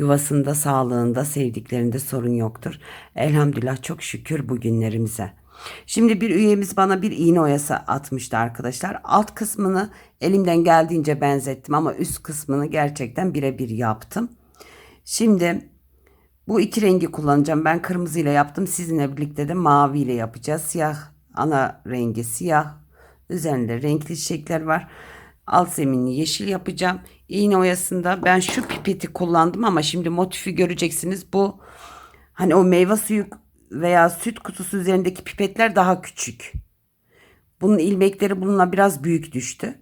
yuvasında, sağlığında, sevdiklerinde sorun yoktur. Elhamdülillah çok şükür bugünlerimize. Şimdi bir üyemiz bana bir iğne oyası atmıştı arkadaşlar. Alt kısmını elimden geldiğince benzettim ama üst kısmını gerçekten birebir yaptım. Şimdi bu iki rengi kullanacağım. Ben kırmızı ile yaptım. Sizinle birlikte de mavi ile yapacağız. Siyah ana rengi siyah. Üzerinde renkli çiçekler var. Alt zeminini yeşil yapacağım. İğne oyasında ben şu pipeti kullandım ama şimdi motifi göreceksiniz. Bu hani o meyve suyu veya süt kutusu üzerindeki pipetler daha küçük. Bunun ilmekleri bununla biraz büyük düştü.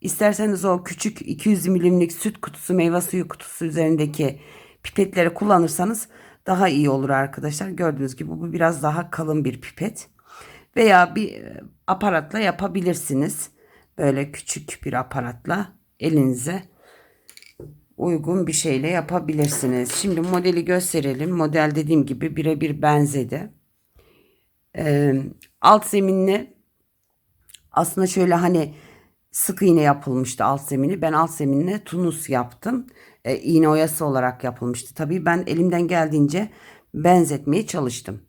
İsterseniz o küçük 200 milimlik süt kutusu, meyve suyu kutusu üzerindeki pipetleri kullanırsanız daha iyi olur arkadaşlar. Gördüğünüz gibi bu biraz daha kalın bir pipet. Veya bir e, aparatla yapabilirsiniz. Böyle küçük bir aparatla elinize uygun bir şeyle yapabilirsiniz. Şimdi modeli gösterelim. Model dediğim gibi birebir benzedi. Ee, alt zeminle aslında şöyle hani sık iğne yapılmıştı alt zemini. Ben alt zeminine tunus yaptım. Ee, iğne oyası olarak yapılmıştı. Tabii ben elimden geldiğince benzetmeye çalıştım.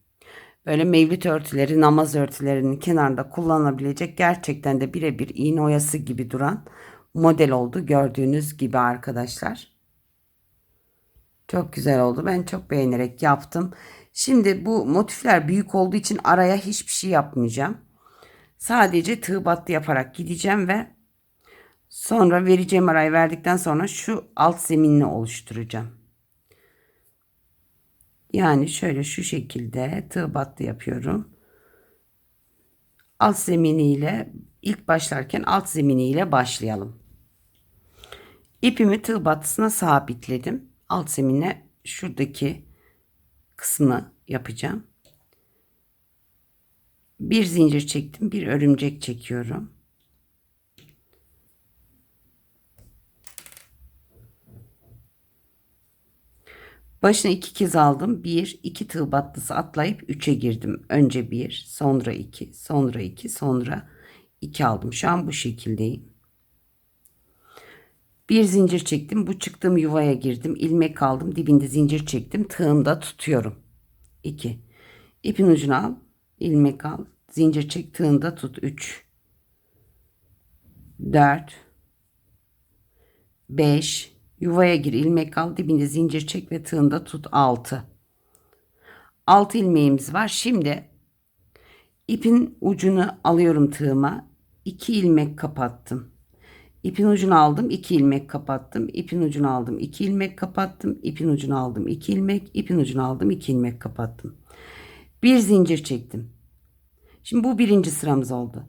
Böyle mevlüt örtüleri, namaz örtülerinin kenarında kullanılabilecek gerçekten de birebir iğne oyası gibi duran model oldu. Gördüğünüz gibi arkadaşlar. Çok güzel oldu. Ben çok beğenerek yaptım. Şimdi bu motifler büyük olduğu için araya hiçbir şey yapmayacağım. Sadece tığ battı yaparak gideceğim ve sonra vereceğim arayı verdikten sonra şu alt zeminini oluşturacağım. Yani şöyle şu şekilde tığ battı yapıyorum. Alt zeminiyle ilk başlarken alt zeminiyle başlayalım. İpimi tığ battısına sabitledim. Alt zemine şuradaki kısmı yapacağım. Bir zincir çektim, bir örümcek çekiyorum. Başına iki kez aldım. Bir, iki tığ battısı atlayıp üçe girdim. Önce bir, sonra iki, sonra iki, sonra iki aldım. Şu an bu şekildeyim. Bir zincir çektim. Bu çıktığım yuvaya girdim. ilmek aldım. Dibinde zincir çektim. Tığımda tutuyorum. 2. İpin ucunu al. ilmek al. Zincir çek. Tığında tut. 3. 4. 5. Yuvaya gir. ilmek al. Dibinde zincir çek ve tığında tut. 6. 6 ilmeğimiz var. Şimdi ipin ucunu alıyorum tığıma. 2 ilmek kapattım. İpin ucunu aldım, 2 ilmek kapattım. İpin ucunu aldım, 2 ilmek kapattım. İpin ucunu aldım, 2 ilmek, ipin ucunu aldım, 2 ilmek kapattım. Bir zincir çektim. Şimdi bu birinci sıramız oldu.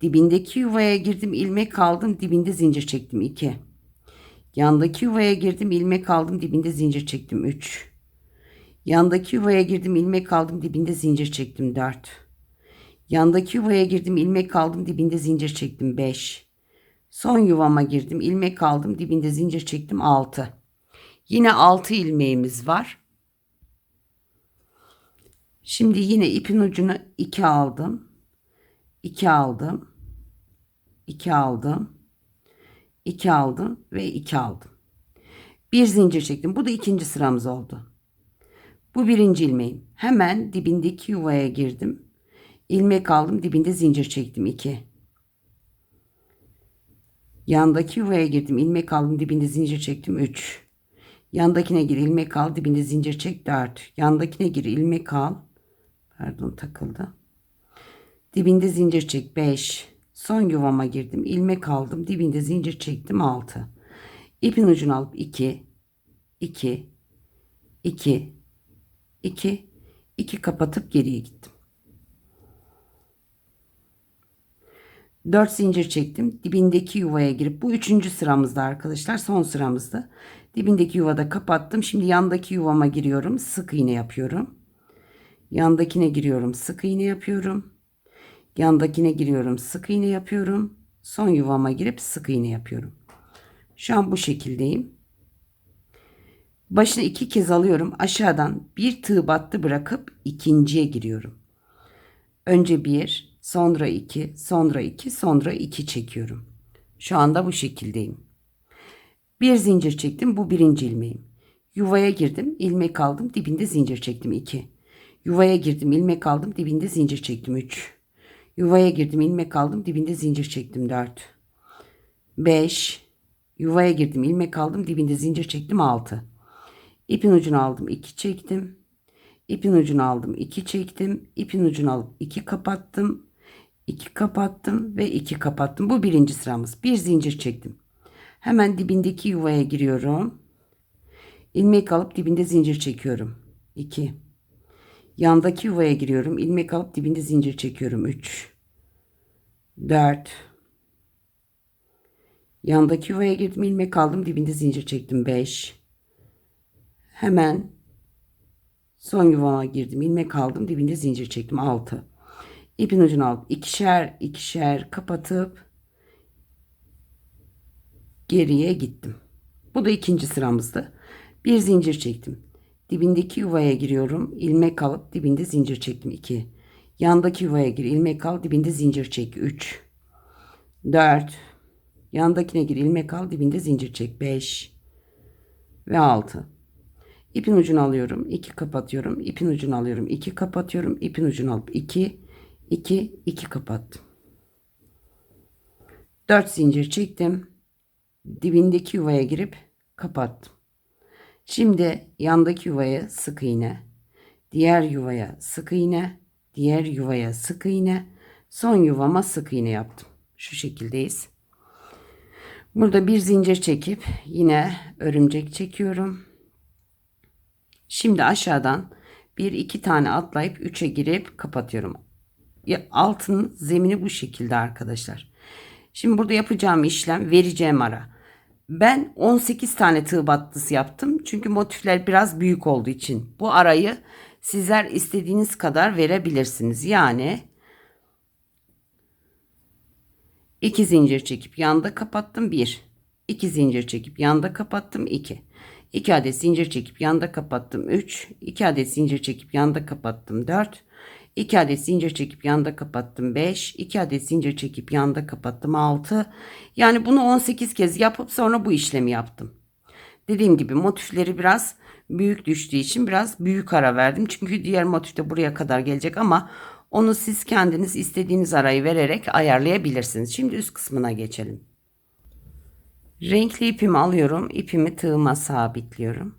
Dibindeki yuvaya girdim, ilmek aldım, dibinde zincir çektim 2. Yandaki yuvaya girdim, ilmek aldım, dibinde zincir çektim 3. Yandaki yuvaya girdim, ilmek aldım, dibinde zincir çektim 4. Yandaki yuvaya girdim, ilmek aldım, dibinde zincir çektim 5. Son yuvama girdim. ilmek aldım. Dibinde zincir çektim 6. Yine 6 ilmeğimiz var. Şimdi yine ipin ucunu 2 aldım. 2 aldım. 2 aldım. 2 aldım ve 2 aldım. Bir zincir çektim. Bu da ikinci sıramız oldu. Bu birinci ilmeğim. Hemen dibindeki yuvaya girdim. ilmek aldım. Dibinde zincir çektim 2. Yandaki yuvaya girdim. ilmek aldım. Dibinde zincir çektim. 3. Yandakine gir. ilmek al. Dibinde zincir çek. 4. Yandakine gir. ilmek al. Pardon takıldı. Dibinde zincir çek. 5. Son yuvama girdim. ilmek aldım. Dibinde zincir çektim. 6. İpin ucunu alıp 2. 2. 2. 2. 2 kapatıp geriye gittim. 4 zincir çektim. Dibindeki yuvaya girip bu üçüncü sıramızda arkadaşlar son sıramızda. Dibindeki yuvada kapattım. Şimdi yandaki yuvama giriyorum. Sık iğne yapıyorum. Yandakine giriyorum. Sık iğne yapıyorum. Yandakine giriyorum. Sık iğne yapıyorum. Son yuvama girip sık iğne yapıyorum. Şu an bu şekildeyim. Başını iki kez alıyorum. Aşağıdan bir tığ battı bırakıp ikinciye giriyorum. Önce bir, sonra iki, sonra iki, sonra iki çekiyorum. Şu anda bu şekildeyim. Bir zincir çektim. Bu birinci ilmeğim. Yuvaya girdim. ilmek aldım. Dibinde zincir çektim. 2. Yuvaya girdim. ilmek aldım. Dibinde zincir çektim. 3. Yuvaya girdim. ilmek aldım. Dibinde zincir çektim. 4. 5. Yuvaya girdim. ilmek aldım. Dibinde zincir çektim. 6. İpin ucunu aldım. 2 çektim. İpin ucunu aldım. 2 çektim. İpin ucunu alıp 2 kapattım. 2 kapattım ve 2 kapattım. Bu birinci sıramız. Bir zincir çektim. Hemen dibindeki yuvaya giriyorum. İlmek alıp dibinde zincir çekiyorum. 2. Yandaki yuvaya giriyorum. İlmek alıp dibinde zincir çekiyorum. 3. 4. Yandaki yuvaya girdim. ilmek aldım. Dibinde zincir çektim. 5. Hemen son yuvama girdim. ilmek aldım. Dibinde zincir çektim. 6. İpin ucunu alıp ikişer ikişer kapatıp geriye gittim. Bu da ikinci sıramızdı. Bir zincir çektim. Dibindeki yuvaya giriyorum. ilmek alıp dibinde zincir çektim. 2. Yandaki yuvaya gir. ilmek al. Dibinde zincir çek. 3. 4. Yandakine gir. ilmek al. Dibinde zincir çek. 5. Ve 6. İpin ucunu alıyorum. 2 kapatıyorum. İpin ucunu alıyorum. 2 kapatıyorum. İpin ucunu alıp 2 2 2 kapattım. 4 zincir çektim. Dibindeki yuvaya girip kapattım. Şimdi yandaki yuvaya sık iğne, diğer yuvaya sık iğne, diğer yuvaya sık iğne, son yuvama sık iğne yaptım. Şu şekildeyiz. Burada bir zincir çekip yine örümcek çekiyorum. Şimdi aşağıdan bir iki tane atlayıp üçe girip kapatıyorum. Altın zemini bu şekilde arkadaşlar. Şimdi burada yapacağım işlem vereceğim ara. Ben 18 tane tığ battısı yaptım. Çünkü motifler biraz büyük olduğu için. Bu arayı sizler istediğiniz kadar verebilirsiniz. Yani 2 zincir çekip yanda kapattım 1. 2 zincir çekip yanda kapattım 2. 2 adet zincir çekip yanda kapattım 3. 2 adet zincir çekip yanda kapattım 4. 2 adet zincir çekip yanda kapattım 5. 2 adet zincir çekip yanda kapattım 6. Yani bunu 18 kez yapıp sonra bu işlemi yaptım. Dediğim gibi motifleri biraz büyük düştüğü için biraz büyük ara verdim. Çünkü diğer motif de buraya kadar gelecek ama onu siz kendiniz istediğiniz arayı vererek ayarlayabilirsiniz. Şimdi üst kısmına geçelim. Renkli ipimi alıyorum. İpimi tığıma sabitliyorum.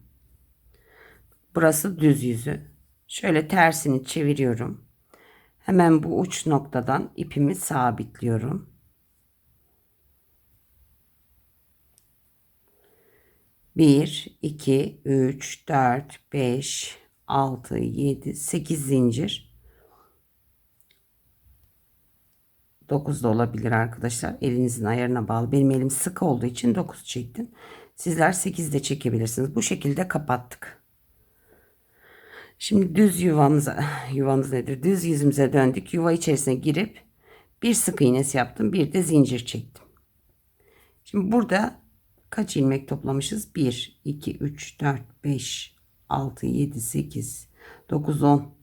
Burası düz yüzü. Şöyle tersini çeviriyorum. Hemen bu uç noktadan ipimi sabitliyorum. Bir, iki, üç, dört, beş, altı, yedi, sekiz zincir. Dokuz da olabilir arkadaşlar. Elinizin ayarına bağlı. Benim elim sık olduğu için dokuz çektim. Sizler sekiz de çekebilirsiniz. Bu şekilde kapattık. Şimdi düz yuvamıza, yuvamız nedir? Düz yüzümüze döndük. Yuva içerisine girip bir sık iğnesi yaptım. Bir de zincir çektim. Şimdi burada kaç ilmek toplamışız? 1, 2, 3, 4, 5, 6, 7, 8, 9, 10.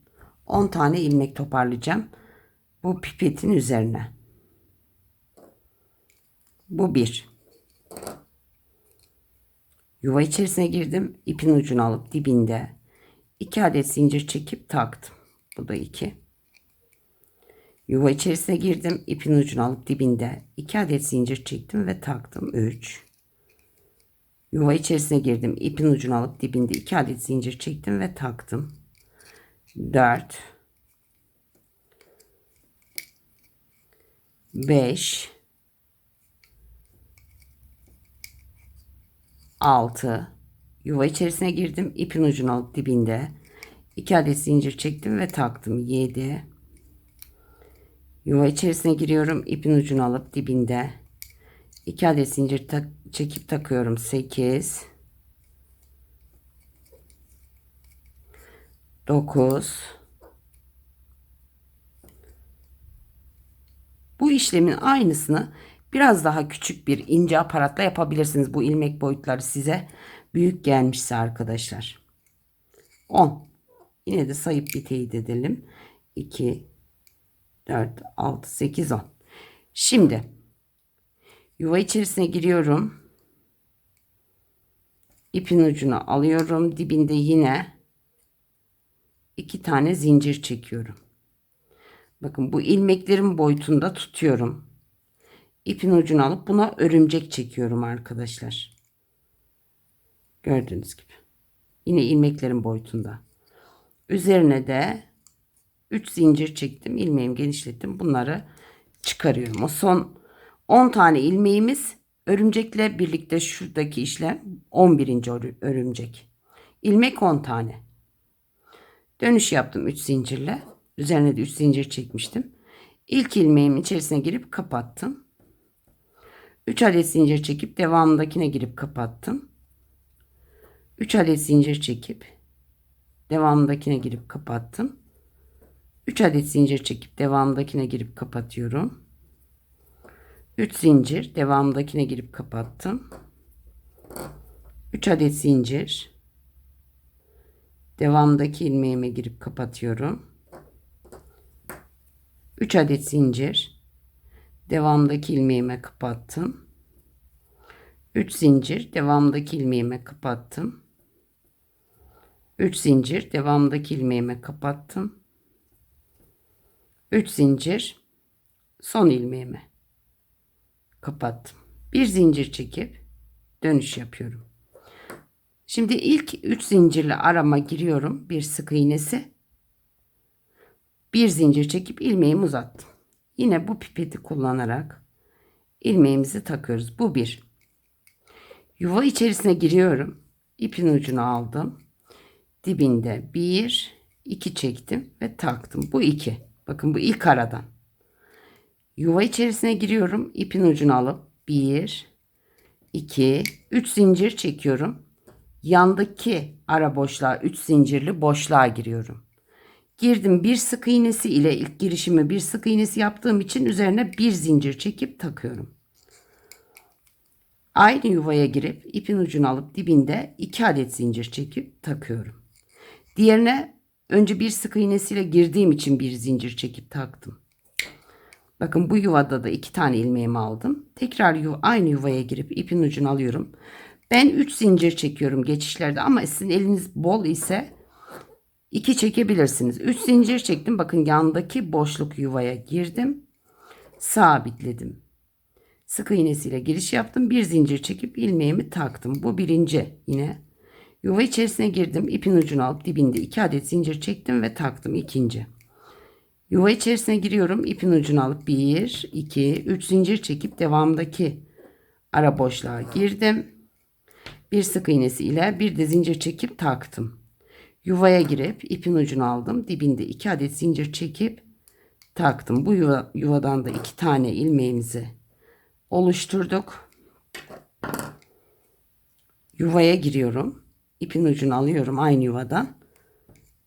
10 tane ilmek toparlayacağım. Bu pipetin üzerine. Bu bir. Yuva içerisine girdim. İpin ucunu alıp dibinde 2 adet zincir çekip taktım. Bu da 2. Yuva içerisine girdim. ipin ucunu alıp dibinde 2 adet zincir çektim ve taktım. 3. Yuva içerisine girdim. ipin ucunu alıp dibinde 2 adet zincir çektim ve taktım. 4 5 6 yuva içerisine girdim. İpin ucunun dibinde 2 adet zincir çektim ve taktım. 7 yuva içerisine giriyorum. İpin ucunu alıp dibinde 2 adet zincir tak çekip takıyorum. 8 9 Bu işlemin aynısını biraz daha küçük bir ince aparatla yapabilirsiniz. Bu ilmek boyutları size büyük gelmişse arkadaşlar. 10. Yine de sayıp bir teyit edelim. 2, 4, 6, 8, 10. Şimdi yuva içerisine giriyorum. İpin ucunu alıyorum. Dibinde yine iki tane zincir çekiyorum. Bakın bu ilmeklerin boyutunda tutuyorum. İpin ucunu alıp buna örümcek çekiyorum arkadaşlar. Gördüğünüz gibi. Yine ilmeklerin boyutunda. Üzerine de 3 zincir çektim. ilmeğimi genişlettim. Bunları çıkarıyorum. O son 10 tane ilmeğimiz örümcekle birlikte şuradaki işlem 11. örümcek. İlmek 10 tane. Dönüş yaptım 3 zincirle. Üzerine de 3 zincir çekmiştim. İlk ilmeğimin içerisine girip kapattım. 3 adet zincir çekip devamındakine girip kapattım. 3 adet zincir çekip devamındakine girip kapattım. 3 adet zincir çekip devamındakine girip kapatıyorum. 3 zincir devamındakine girip kapattım. 3 adet zincir devamındaki ilmeğime girip kapatıyorum. 3 adet zincir devamındaki ilmeğime kapattım. 3 zincir devamındaki ilmeğime kapattım. 3 zincir devamındaki ilmeğime kapattım. 3 zincir son ilmeğime kapattım. Bir zincir çekip dönüş yapıyorum. Şimdi ilk 3 zincirli arama giriyorum. Bir sık iğnesi. Bir zincir çekip ilmeğimi uzattım. Yine bu pipeti kullanarak ilmeğimizi takıyoruz. Bu bir. Yuva içerisine giriyorum. İpin ucunu aldım. Dibinde bir, iki çektim ve taktım. Bu iki. Bakın bu ilk aradan. Yuva içerisine giriyorum. İpin ucunu alıp bir, iki, üç zincir çekiyorum. Yandaki ara boşluğa üç zincirli boşluğa giriyorum. Girdim bir sık iğnesi ile ilk girişimi bir sık iğnesi yaptığım için üzerine bir zincir çekip takıyorum. Aynı yuvaya girip ipin ucunu alıp dibinde iki adet zincir çekip takıyorum. Diğerine önce bir sık iğnesiyle girdiğim için bir zincir çekip taktım. Bakın bu yuvada da iki tane ilmeğimi aldım. Tekrar yuva, aynı yuvaya girip ipin ucunu alıyorum. Ben 3 zincir çekiyorum geçişlerde ama sizin eliniz bol ise 2 çekebilirsiniz. 3 zincir çektim. Bakın yandaki boşluk yuvaya girdim. Sabitledim. Sık iğnesiyle giriş yaptım. Bir zincir çekip ilmeğimi taktım. Bu birinci yine. Yuva içerisine girdim. İpin ucunu alıp dibinde 2 adet zincir çektim ve taktım. ikinci. Yuva içerisine giriyorum. İpin ucunu alıp 1, 2, 3 zincir çekip devamdaki ara boşluğa girdim. Bir sık iğnesi ile bir de zincir çekip taktım. Yuvaya girip ipin ucunu aldım. Dibinde 2 adet zincir çekip taktım. Bu yuva, yuvadan da 2 tane ilmeğimizi oluşturduk. Yuvaya giriyorum. İpin ucunu alıyorum aynı yuvadan.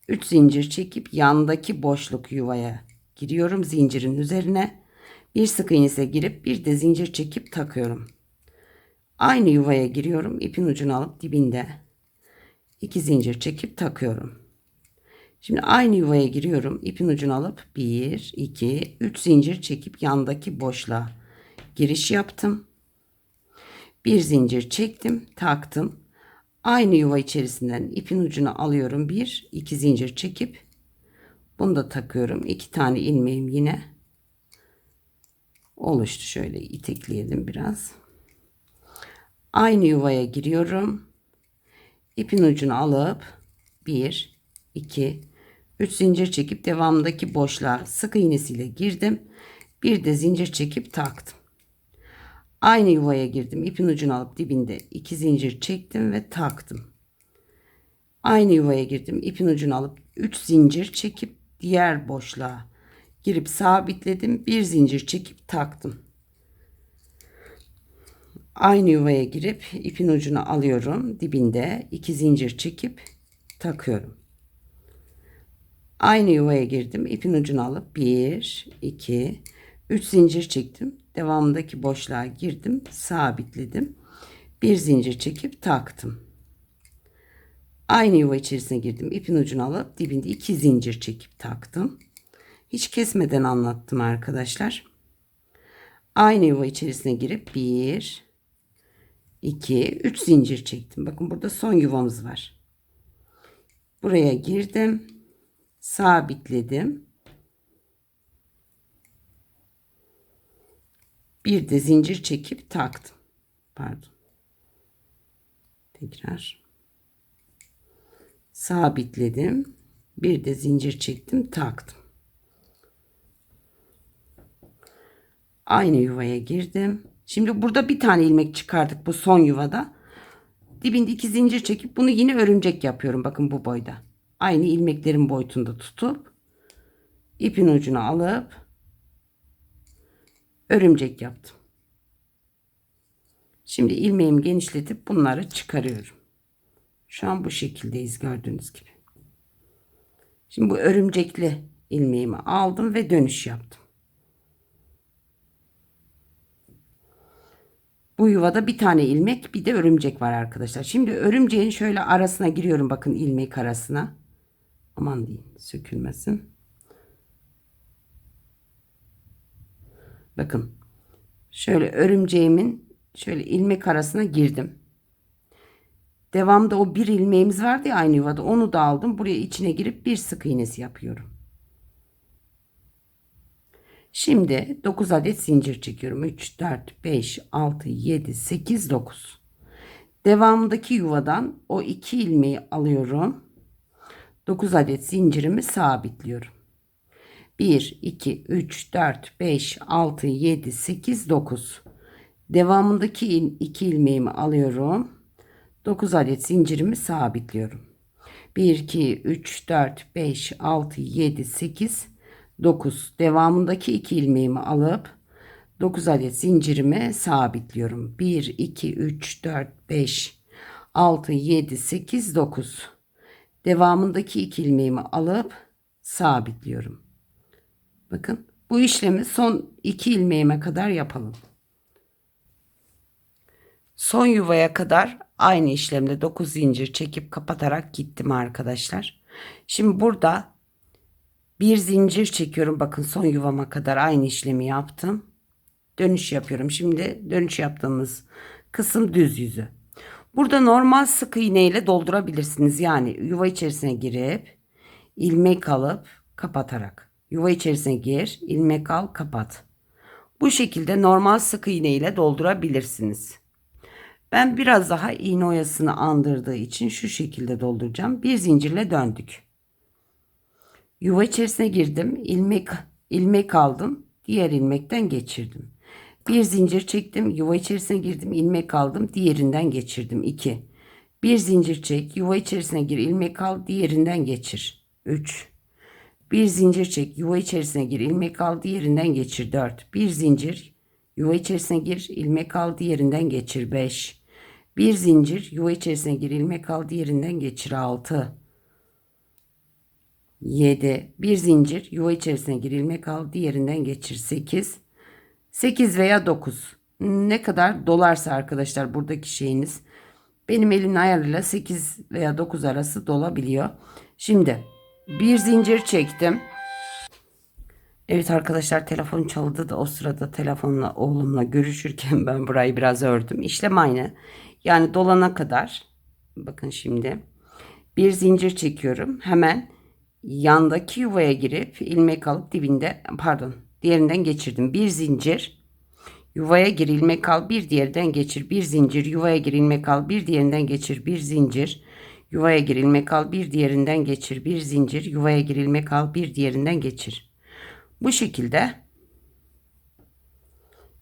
3 zincir çekip yandaki boşluk yuvaya giriyorum zincirin üzerine. Bir sık iğnese girip bir de zincir çekip takıyorum. Aynı yuvaya giriyorum. ipin ucunu alıp dibinde iki zincir çekip takıyorum. Şimdi aynı yuvaya giriyorum. ipin ucunu alıp 1, 2, 3 zincir çekip yandaki boşluğa giriş yaptım. Bir zincir çektim, taktım. Aynı yuva içerisinden ipin ucunu alıyorum. Bir, iki zincir çekip bunu da takıyorum. İki tane ilmeğim yine oluştu. Şöyle itekleyelim biraz. Aynı yuvaya giriyorum. İpin ucunu alıp 1, 2, 3 zincir çekip devamındaki boşluğa sık iğnesiyle girdim. Bir de zincir çekip taktım. Aynı yuvaya girdim. İpin ucunu alıp dibinde iki zincir çektim ve taktım. Aynı yuvaya girdim. İpin ucunu alıp 3 zincir çekip diğer boşluğa girip sabitledim. Bir zincir çekip taktım. Aynı yuvaya girip ipin ucunu alıyorum. Dibinde iki zincir çekip takıyorum. Aynı yuvaya girdim. ipin ucunu alıp 1, 2, 3 zincir çektim. Devamındaki boşluğa girdim. Sabitledim. Bir zincir çekip taktım. Aynı yuva içerisine girdim. İpin ucunu alıp dibinde iki zincir çekip taktım. Hiç kesmeden anlattım arkadaşlar. Aynı yuva içerisine girip 1 2 3 zincir çektim. Bakın burada son yuvamız var. Buraya girdim. Sabitledim. Bir de zincir çekip taktım. Pardon. Tekrar. Sabitledim. Bir de zincir çektim, taktım. Aynı yuvaya girdim. Şimdi burada bir tane ilmek çıkardık bu son yuvada. Dibinde iki zincir çekip bunu yine örümcek yapıyorum. Bakın bu boyda. Aynı ilmeklerin boyutunda tutup ipin ucunu alıp örümcek yaptım. Şimdi ilmeğimi genişletip bunları çıkarıyorum. Şu an bu şekildeyiz gördüğünüz gibi. Şimdi bu örümcekli ilmeğimi aldım ve dönüş yaptım. Bu yuvada bir tane ilmek bir de örümcek var arkadaşlar. Şimdi örümceğin şöyle arasına giriyorum bakın ilmek arasına. Aman diyeyim sökülmesin. Bakın şöyle örümceğimin şöyle ilmek arasına girdim. Devamda o bir ilmeğimiz vardı ya aynı yuvada onu da aldım. Buraya içine girip bir sık iğnesi yapıyorum. Şimdi 9 adet zincir çekiyorum. 3, 4, 5, 6, 7, 8, 9. Devamındaki yuvadan o iki ilmeği alıyorum. 9 adet zincirimi sabitliyorum. 1, 2, 3, 4, 5, 6, 7, 8, 9. Devamındaki iki ilmeğimi alıyorum. 9 adet zincirimi sabitliyorum. 1, 2, 3, 4, 5, 6, 7, 8, 9. Devamındaki iki ilmeğimi alıp 9 adet zincirimi sabitliyorum. 1, 2, 3, 4, 5, 6, 7, 8, 9. Devamındaki iki ilmeğimi alıp sabitliyorum. Bakın bu işlemi son iki ilmeğime kadar yapalım. Son yuvaya kadar aynı işlemde 9 zincir çekip kapatarak gittim arkadaşlar. Şimdi burada bir zincir çekiyorum. Bakın son yuvama kadar aynı işlemi yaptım. Dönüş yapıyorum. Şimdi dönüş yaptığımız kısım düz yüzü. Burada normal sık iğne ile doldurabilirsiniz. Yani yuva içerisine girip ilmek alıp kapatarak. Yuva içerisine gir, ilmek al, kapat. Bu şekilde normal sık iğne ile doldurabilirsiniz. Ben biraz daha iğne oyasını andırdığı için şu şekilde dolduracağım. Bir zincirle döndük. Yuva içerisine girdim. ilmek ilmek aldım. Diğer ilmekten geçirdim. Bir zincir çektim. Yuva içerisine girdim. ilmek aldım. Diğerinden geçirdim. 2. Bir zincir çek. Yuva içerisine gir. ilmek al. Diğerinden geçir. 3. Bir zincir çek. Yuva içerisine gir. ilmek al. Diğerinden geçir. 4. Bir zincir. Yuva içerisine gir. ilmek al. Diğerinden geçir. 5. Bir zincir. Yuva içerisine gir. ilmek al. Diğerinden geçir. 6. 7 bir zincir yuva içerisine gir ilmek al diğerinden geçir 8 8 veya 9 ne kadar dolarsa arkadaşlar buradaki şeyiniz benim elimin ayarıyla 8 veya 9 arası dolabiliyor şimdi bir zincir çektim Evet arkadaşlar telefon çaldı da o sırada telefonla oğlumla görüşürken ben burayı biraz ördüm işlem aynı yani dolana kadar bakın şimdi bir zincir çekiyorum hemen yandaki yuvaya girip ilmek alıp dibinde pardon diğerinden geçirdim. Bir zincir yuvaya gir ilmek al bir diğerinden geçir. Bir zincir yuvaya gir ilmek al bir diğerinden geçir. Bir zincir yuvaya gir ilmek bir diğerinden geçir. Bir zincir yuvaya gir ilmek bir diğerinden geçir. Bu şekilde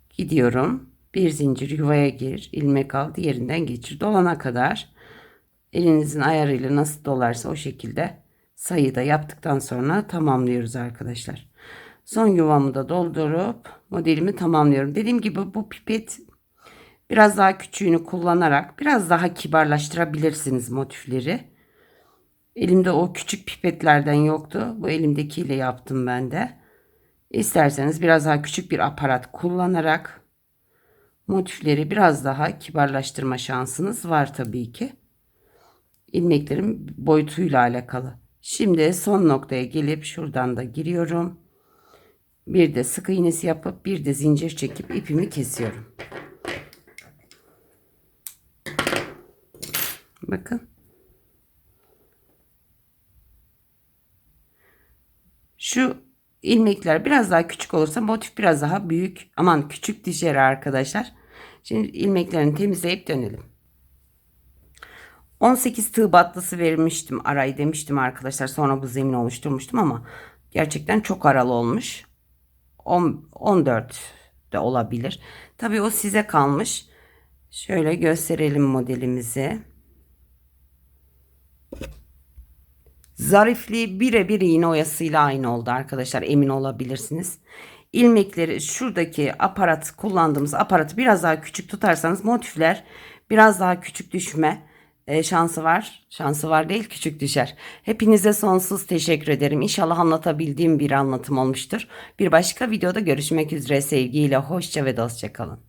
gidiyorum. Bir zincir yuvaya gir, ilmek al, diğerinden geçir. Dolana kadar elinizin ayarıyla nasıl dolarsa o şekilde sayıda yaptıktan sonra tamamlıyoruz arkadaşlar. Son yuvamı da doldurup modelimi tamamlıyorum. Dediğim gibi bu pipet biraz daha küçüğünü kullanarak biraz daha kibarlaştırabilirsiniz motifleri. Elimde o küçük pipetlerden yoktu. Bu elimdekiyle yaptım ben de. İsterseniz biraz daha küçük bir aparat kullanarak motifleri biraz daha kibarlaştırma şansınız var tabii ki. İlmeklerin boyutuyla alakalı. Şimdi son noktaya gelip şuradan da giriyorum. Bir de sık iğnesi yapıp bir de zincir çekip ipimi kesiyorum. Bakın. Şu ilmekler biraz daha küçük olursa motif biraz daha büyük. Aman küçük düşer arkadaşlar. Şimdi ilmeklerini temizleyip dönelim. 18 tığ batlısı vermiştim arayı demiştim arkadaşlar. Sonra bu zemin oluşturmuştum ama gerçekten çok aralı olmuş. 10, 14 de olabilir. Tabii o size kalmış. Şöyle gösterelim modelimizi. Zarifliği birebir iğne oyasıyla aynı oldu arkadaşlar emin olabilirsiniz. İlmekleri şuradaki aparat kullandığımız aparatı biraz daha küçük tutarsanız motifler biraz daha küçük düşme e, şansı var. Şansı var değil küçük düşer. Hepinize sonsuz teşekkür ederim. İnşallah anlatabildiğim bir anlatım olmuştur. Bir başka videoda görüşmek üzere sevgiyle hoşça ve dostça kalın.